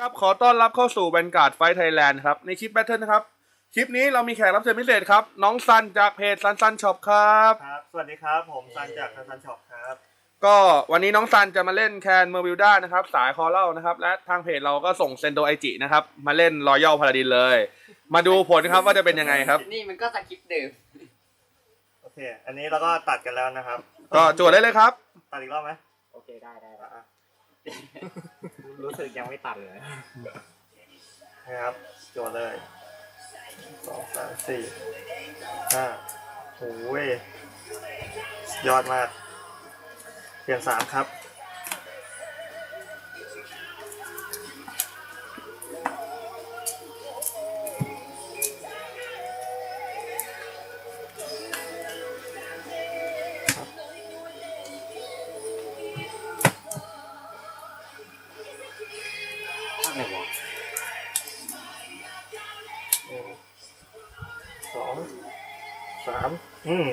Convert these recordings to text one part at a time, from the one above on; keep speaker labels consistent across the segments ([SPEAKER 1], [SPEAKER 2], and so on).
[SPEAKER 1] ครับขอต้อนรับเข้าสู่แวนการ์ดไฟไทยแลนด์ครับในคลิปแบทเทิลนะครับ คลิปนี้เรามีแขกรับเชิญพิเศษครับ น้องซันจากเพจซันซันช็อปครับ
[SPEAKER 2] ครับ สวัสดีครับ ผมซันจากทันช็อปครับ
[SPEAKER 1] ก็วันนี้น้องซันจะมาเล่นแคนเมอร์วิลด้านะครับ สายคอเล่านะครับ และทางเพจเราก็ส่งเซนโดไอจินะครับ มาเล่นรอยัลพาราดินเลย มาดูผลครับว่าจะเป็นยังไงครับ
[SPEAKER 3] นี่มันก็สคริปต์เดิม
[SPEAKER 2] โอเค อันนี้เราก็ตัดกันแล้วนะครับ
[SPEAKER 1] ก็จวดได้เลยครับ
[SPEAKER 2] ตัดอีกรอบไหม
[SPEAKER 3] โอเคได้ได้
[SPEAKER 2] อะ
[SPEAKER 3] รู้สึกยังไม่ตัดเลย
[SPEAKER 2] นะครับจวดเลยสองสามสี่ห้าโอ้ยยอดมากเปลี่ยนสามครับ สองสามอืม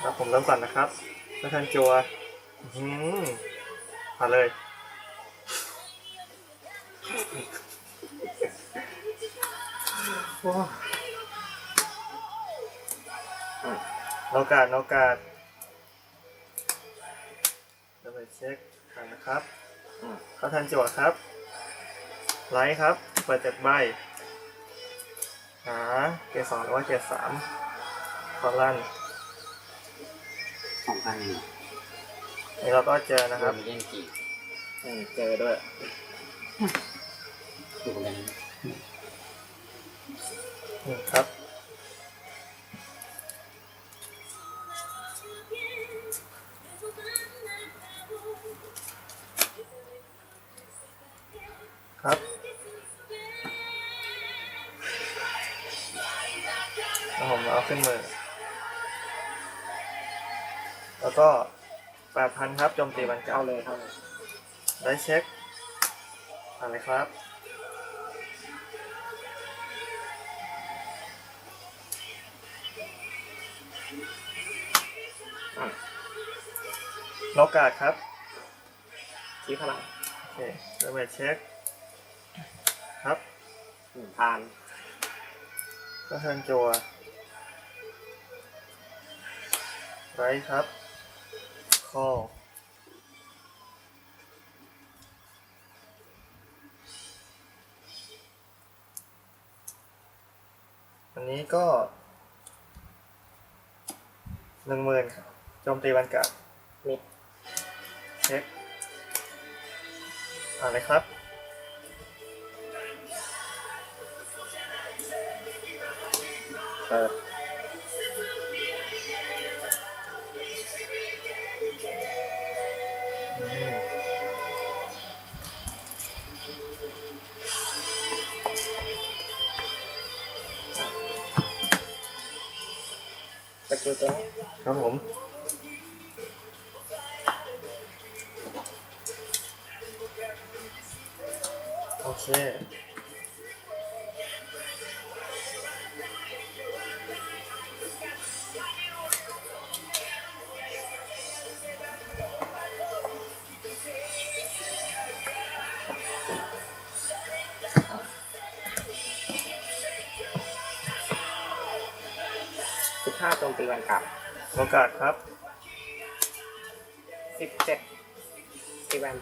[SPEAKER 2] ครับผมเริ่มก่อนนะครับแล้วทันจัวอืมผ่านเลยโอ้โนกาดโนกาดเดี๋ยวไปเช็คกันนะครับเขาทันจัวครับ ไลท์ครับ เปิดเจ็ดใบหาเกรดสองหรือว่าเกรดสามคอลัน
[SPEAKER 3] สองพันหนึ่ง
[SPEAKER 2] นี่เราก็เจอนะ
[SPEAKER 3] ค
[SPEAKER 2] ค
[SPEAKER 3] รั
[SPEAKER 2] รั
[SPEAKER 3] บบมีเล่นกี่
[SPEAKER 2] อืมเจอด้วย
[SPEAKER 3] ดูกัน
[SPEAKER 2] อืมครับครับ ขึ้นมือ แล้วก็แปดพันครับโจมตีบันเก่า
[SPEAKER 3] เข้าเลยเข้าเลย
[SPEAKER 2] ได้เช็คอะไรครับ
[SPEAKER 3] อะ
[SPEAKER 2] โนกาดครับ
[SPEAKER 3] ชี้พลัง
[SPEAKER 2] โอเคเริ่มไปเช็ค ครับ
[SPEAKER 3] หนึ่งพัน
[SPEAKER 2] ก็เทิร์นจัว ไรครับคออันนี้ก็หนึ่งหมื่นครับโจมตีวันกัด
[SPEAKER 3] มิด
[SPEAKER 2] เช็คอ่านเลยครับ
[SPEAKER 3] เปิด
[SPEAKER 2] อืม
[SPEAKER 3] สกิลตัวนี้
[SPEAKER 2] ครับผม โอเค
[SPEAKER 3] สิบห้าโจมตีวันกลับ
[SPEAKER 2] โอกาสครับ
[SPEAKER 3] สิบเจ็ดตีแวน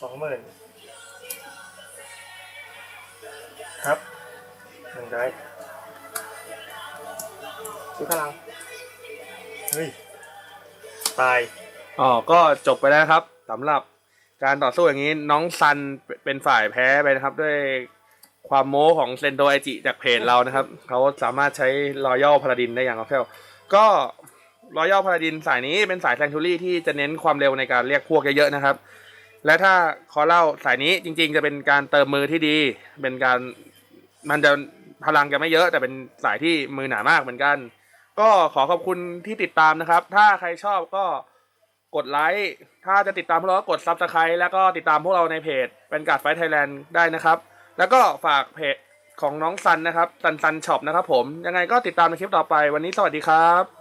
[SPEAKER 2] สองหมื่นครับหนึ่งได้
[SPEAKER 3] ชี้พลัง
[SPEAKER 2] เฮ้ยตาย
[SPEAKER 1] อ๋อก็จบไปแล้วครับสำหรับการต่อสู้อย่างนี้น้องซันเป็นฝ่ายแพ้ไปนะครับด้วย ความโม้ของเซนโดไอจิจากเพจเรานะครับ เขาสามารถใช้รอยัลพาราดินได้อย่างเอาแค่ก็รอยัลพาราดินสายนี้เป็นสายแซงทูรี่ที่จะเน้นความเร็วในการเรียกพวกเยอะๆนะครับ และถ้าคอเล่าสายนี้จริง ๆ จะเป็นการเติมมือที่ดี เป็นการมันจะพลังจะไม่เยอะ แต่เป็นสายที่มือหนามากเหมือนกัน ก็ขอขอบคุณที่ติดตามนะครับ ถ้าใครชอบก็กดไลค์ถ้าจะติดตามพวกเราก็กดซับสไครต์แล้วก็ติดตามพวกเราในเพจเป็นการ์ดไฟไทยแลนด์ได้นะครับ แล้วก็ฝากเพจของน้องซันนะครับซันซันช็อปนะครับผมยังไงก็ติดตามในคลิปต่อไปวันนี้สวัสดีครับ